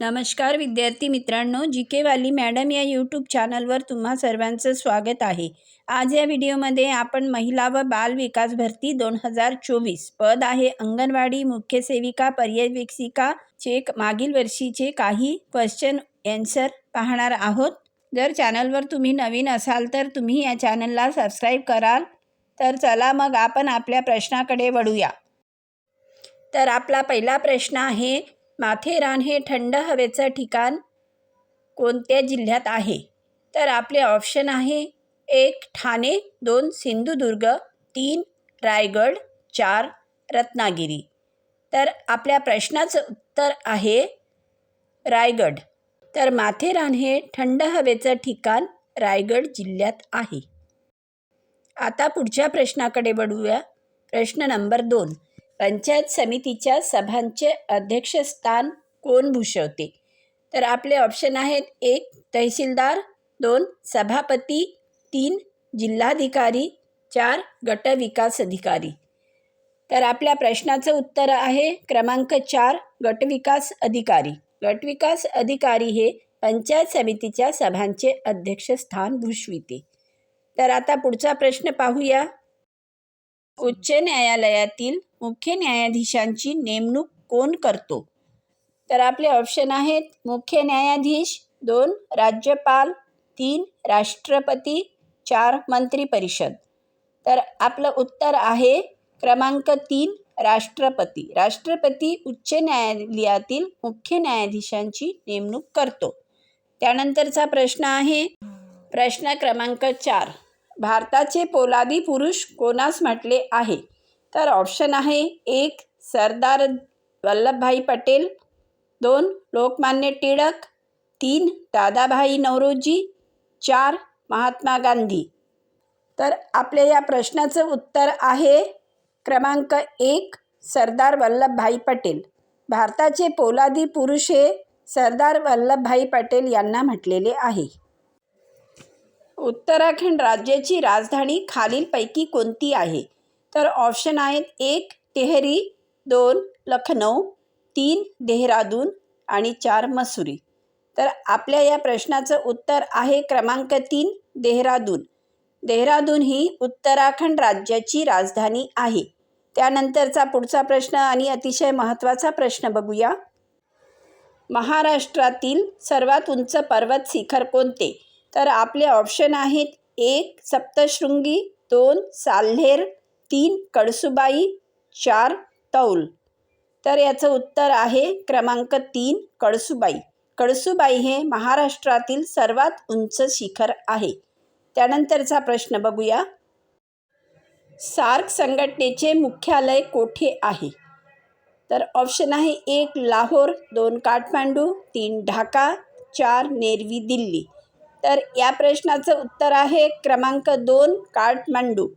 नमस्कार विद्यार्थी मित्रांनो जी के वाली मॅडम या यूट्यूब चॅनलवर तुम्हा सर्वांचं स्वागत आहे. आज या व्हिडिओमध्ये आपण महिला व बाल विकास भरती दोन हजार चोवीस पद आहे. अंगणवाडी मुख्य सेविका पर्यवेक्षिका चे मागील वर्षीचे काही क्वेश्चन ॲन्सर पाहणार आहोत. जर चॅनलवर तुम्ही नवीन असाल तर तुम्ही या चॅनलला सबस्क्राईब कराल. तर चला मग आपण आपल्या प्रश्नाकडे वळूया. तर आपला पहिला प्रश्न आहे माथेरान हे थंड हवेचं ठिकाण कोणत्या जिल्ह्यात आहे? तर आपले ऑप्शन आहे एक ठाणे दोन सिंधुदुर्ग तीन रायगड चार रत्नागिरी. तर आपल्या प्रश्नाचं उत्तर आहे रायगड. तर माथेरान हे थंड हवेचं ठिकाण रायगड जिल्ह्यात आहे. आता पुढच्या प्रश्नाकडे वळूया. प्रश्न नंबर दोन. पंचायत समितीच्या सभांचे अध्यक्षस्थान कोण भूषवते? तर आपले ऑप्शन आहेत एक तहसीलदार दोन सभापती तीन जिल्हाधिकारी चार गट विकास अधिकारी. तर आपल्या प्रश्नाचं उत्तर आहे क्रमांक चार गटविकास अधिकारी. गटविकास अधिकारी हे पंचायत समितीच्या सभांचे अध्यक्षस्थान भूषविते. तर आता पुढचा प्रश्न पाहूया. उच्च न्यायालयातील मुख्य न्यायाधीशांची नेमणूक कोण करतो? तर आपले ऑप्शन आहेत मुख्य न्यायाधीश दोन राज्यपाल तीन राष्ट्रपती चार मंत्री परिषद तर आपलं उत्तर आहे क्रमांक तीन राष्ट्रपती. राष्ट्रपती उच्च न्यायालयातील मुख्य न्यायाधीशांची नेमणूक करतो. त्यानंतरचा प्रश्न आहे प्रश्न क्रमांक चार. भारताचे पोलादी पुरुष कोणास म्हटले आहे? तर ऑप्शन आहे एक सरदार वल्लभभाई पटेल. दोन लोकमान्य टिळक. तीन दादाभाई नवरोजी. चार महात्मा गांधी. तर आपल्या या प्रश्नाचं उत्तर आहे क्रमांक एक सरदार वल्लभभाई पटेल. भारताचे पोलादी पुरुष हे सरदार वल्लभभाई पटेल यांना म्हटलेले आहे. उत्तराखंड राज्याची राजधानी खालीलपैकी कोणती आहे? तर ऑप्शन आहेत एक तेहरी दोन लखनौ तीन देहरादून आणि चार मसुरी. तर आपल्या या प्रश्नाचं उत्तर आहे क्रमांक तीन देहरादून. देहरादून ही उत्तराखंड राज्याची राजधानी आहे. त्यानंतरचा पुढचा प्रश्न आणि अतिशय महत्त्वाचा प्रश्न बघूया. महाराष्ट्रातील सर्वात उंच पर्वत शिखर कोणते? तर आपले ऑप्शन आहेत एक सप्तशृंगी दोन साल्हेर तीन कळसुबाई चार तौल. तर याचं उत्तर आहे क्रमांक तीन कळसुबाई कळसुबाई हे महाराष्ट्रातील सर्वात उंच शिखर आहे. त्यानंतरचा प्रश्न बघूया. सार्क संघटनेचे मुख्यालय कोठे आहे? तर ऑप्शन आहे एक लाहोर दोन काठमांडू तीन ढाका चार नेरवी दिल्ली. तर या प्रश्नाचं उत्तर आहे क्रमांक दोन काठमांडू.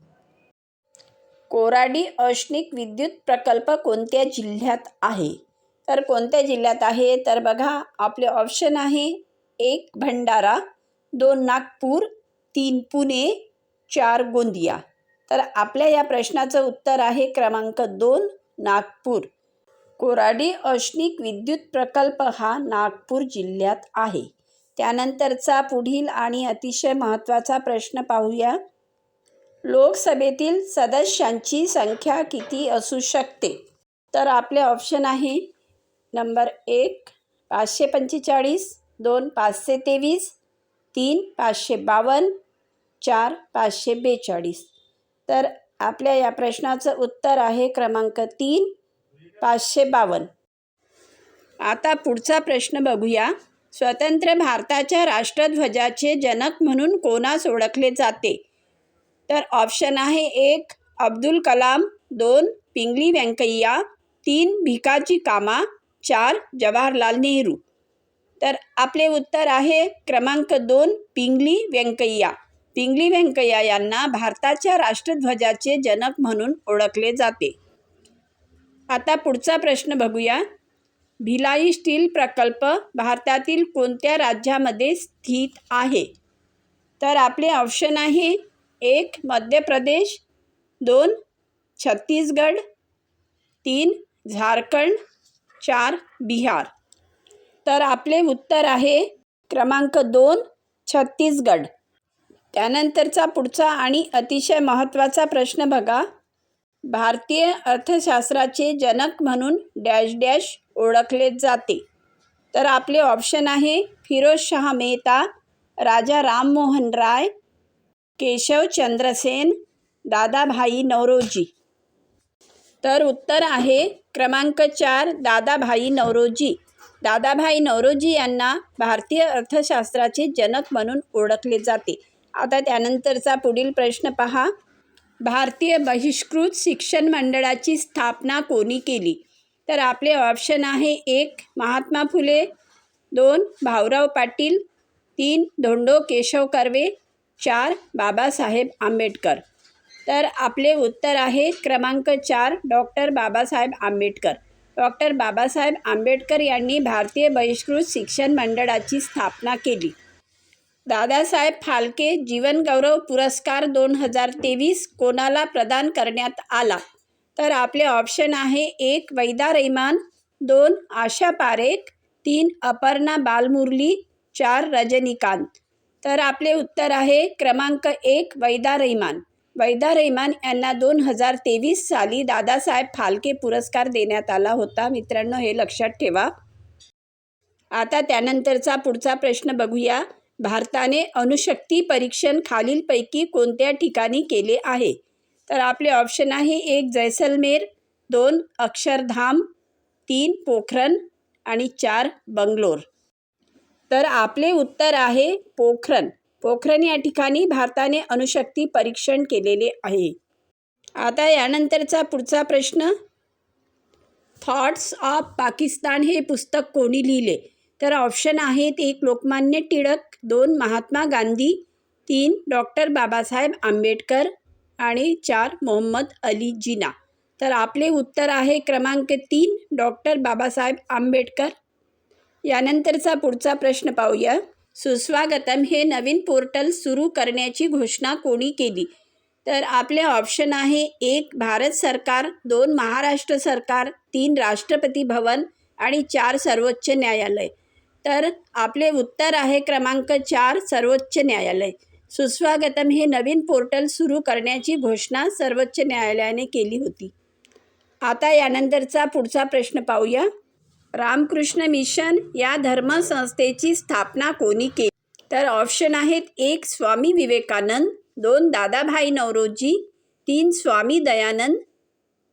कोराडी औष्णिक विद्युत प्रकल्प कोणत्या जिल्ह्यात आहे? तर कोणत्या जिल्ह्यात आहे? तर बघा आपले ऑप्शन आहे एक भंडारा दोन नागपूर तीन पुणे चार गोंदिया. तर आपल्या या प्रश्नाचं उत्तर आहे क्रमांक दोन नागपूर. कोराडी औष्णिक विद्युत प्रकल्प हा नागपूर जिल्ह्यात आहे. त्यानंतरचा पुढील आणि अतिशय महत्त्वाचा प्रश्न पाहूया. लोकसभेतील सदस्यांची संख्या किती असू शकते? तर आपले ऑप्शन आहे नंबर एक पाचशे पंचेचाळीस दोन पाचशे तेवीस तीन पाचशे बावन्न चार पाचशे बेचाळीस. तर आपल्या या प्रश्नाचं उत्तर आहे क्रमांक तीन पाचशे बावन्न. आता पुढचा प्रश्न बघूया. स्वतंत्र भारताच्या राष्ट्रध्वजाचे जनक म्हणून कोणास ओळखले जाते? तर ऑप्शन आहे एक अब्दुल कलाम दोन पिंगली व्यंकय्या तीन भिकाजी कामा चार जवाहरलाल नेहरू. तर आपले उत्तर आहे क्रमांक दोन पिंगली व्यंकय्या पिंगली व्यंकय्या यांना भारताच्या राष्ट्रध्वजाचे जनक म्हणून ओळखले जाते. आता पुढचा प्रश्न बघूया. भिलाई स्टील प्रकल्प भारतातील कोणत्या राज्यामध्ये स्थित आहे? तर आपले ऑप्शन आहे एक मध्य प्रदेश. दोन छत्तीसगड तीन झारखंड. चार बिहार. तर आपले उत्तर आहे क्रमांक दोन छत्तीसगड त्यानंतरचा पुढचा आणि अतिशय महत्त्वाचा प्रश्न बघा. भारतीय अर्थशास्त्राचे जनक म्हणून डॅश डॅश ओळखले जाते. तर आपले ऑप्शन आहे फिरोज शहा मेहता राजा राममोहन राय केशव चंद्रसेन दादाभाई नवरोजी. तर उत्तर आहे क्रमांक चार दादाभाई नवरोजी. दादाभाई नवरोजी यांना भारतीय अर्थशास्त्राचे जनक म्हणून ओळखले जाते. आता त्यानंतरचा पुढील प्रश्न पहा. भारतीय बहिष्कृत शिक्षण मंडळाची स्थापना कोणी केली? तर आपले ऑप्शन आहे एक महात्मा फुले दोन भाऊराव पाटील तीन धोंडो केशव कर्वे चार बाबासाहेब आंबेडकर. तर आपले उत्तर आहे क्रमांक चार डॉक्टर बाबासाहेब आंबेडकर. डॉक्टर बाबासाहेब आंबेडकर यांनी भारतीय बहिष्कृत शिक्षण मंडळाची स्थापना केली. दादासाहेब फाल्के जीवनगौरव पुरस्कार दोन हजार तेवीस कोणाला प्रदान करण्यात आला? तर आपले ऑप्शन आहे एक वैदा रेहमान दोन आशा पारेख तीन अपर्णा बालमुरली चार रजनीकांत. तर आपले उत्तर आहे क्रमांक एक वैदा रहिमान वैदा रहिमान यांना दोन हजार तेवीस साली दादासाहेब फाल्के पुरस्कार देण्यात आला होता. मित्रांनो हे लक्षात ठेवा. आता त्यानंतरचा पुढचा प्रश्न बघूया. भारताने अणुशक्ती परीक्षण खालीलपैकी कोणत्या ठिकाणी केले आहे? तर आपले ऑप्शन आहे एक जैसलमेर दोन अक्षरधाम तीन पोखरण आणि चार बंगलोर. तर आपले उत्तर आहे पोखरण. पोखरण या ठिकाणी भारताने अणुशक्ती परीक्षण केलेले आहे. आता यानंतरचा पुढचा प्रश्न. थॉट्स ऑफ पाकिस्तान हे पुस्तक कोणी लिहिले? तर ऑप्शन आहेत एक लोकमान्य टिळक दोन महात्मा गांधी तीन डॉक्टर बाबासाहेब आंबेडकर आणि चार मोहम्मद अली जिना. तर आपले उत्तर आहे क्रमांक तीन डॉक्टर बाबासाहेब आंबेडकर. यानंतरचा पुढचा प्रश्न पाहूया. सुस्वागतम हे नवीन पोर्टल सुरू करण्याची घोषणा कोणी केली? तर आपले ऑप्शन आहे एक भारत सरकार दोन महाराष्ट्र सरकार तीन राष्ट्रपती भवन आणि चार सर्वोच्च न्यायालय. तर आपले उत्तर आहे क्रमांक चार सर्वोच्च न्यायालय. सुस्वागतम हे नवीन पोर्टल सुरू करण्याची घोषणा सर्वोच्च न्यायालयाने केली होती. आता यानंतरचा पुढचा प्रश्न पाहूया. रामकृष्ण मिशन या धर्मसंस्थेची स्थापना कोणी केली? तर ऑप्शन आहेत एक स्वामी विवेकानंद दोन दादाभाई नवरोजी तीन स्वामी दयानंद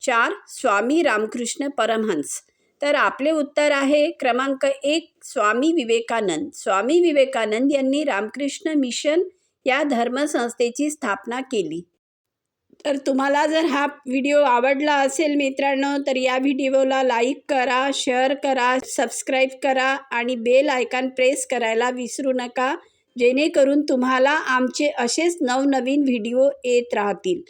चार स्वामी रामकृष्ण परमहंस. तर आपले उत्तर आहे क्रमांक एक स्वामी विवेकानंद. स्वामी विवेकानंद यांनी रामकृष्ण मिशन या धर्मसंस्थेची स्थापना केली. तर तुम्हाला जर हा व्हिडिओ आवडला असेल मित्रांनो तर या व्हिडिओला लाईक करा शेअर करा सबस्क्राईब करा आणि बेल आयकॉन प्रेस करायला विसरू नका. जेणेकरून तुम्हाला आमचे असेच नवनवीन व्हिडिओ येत राहतील.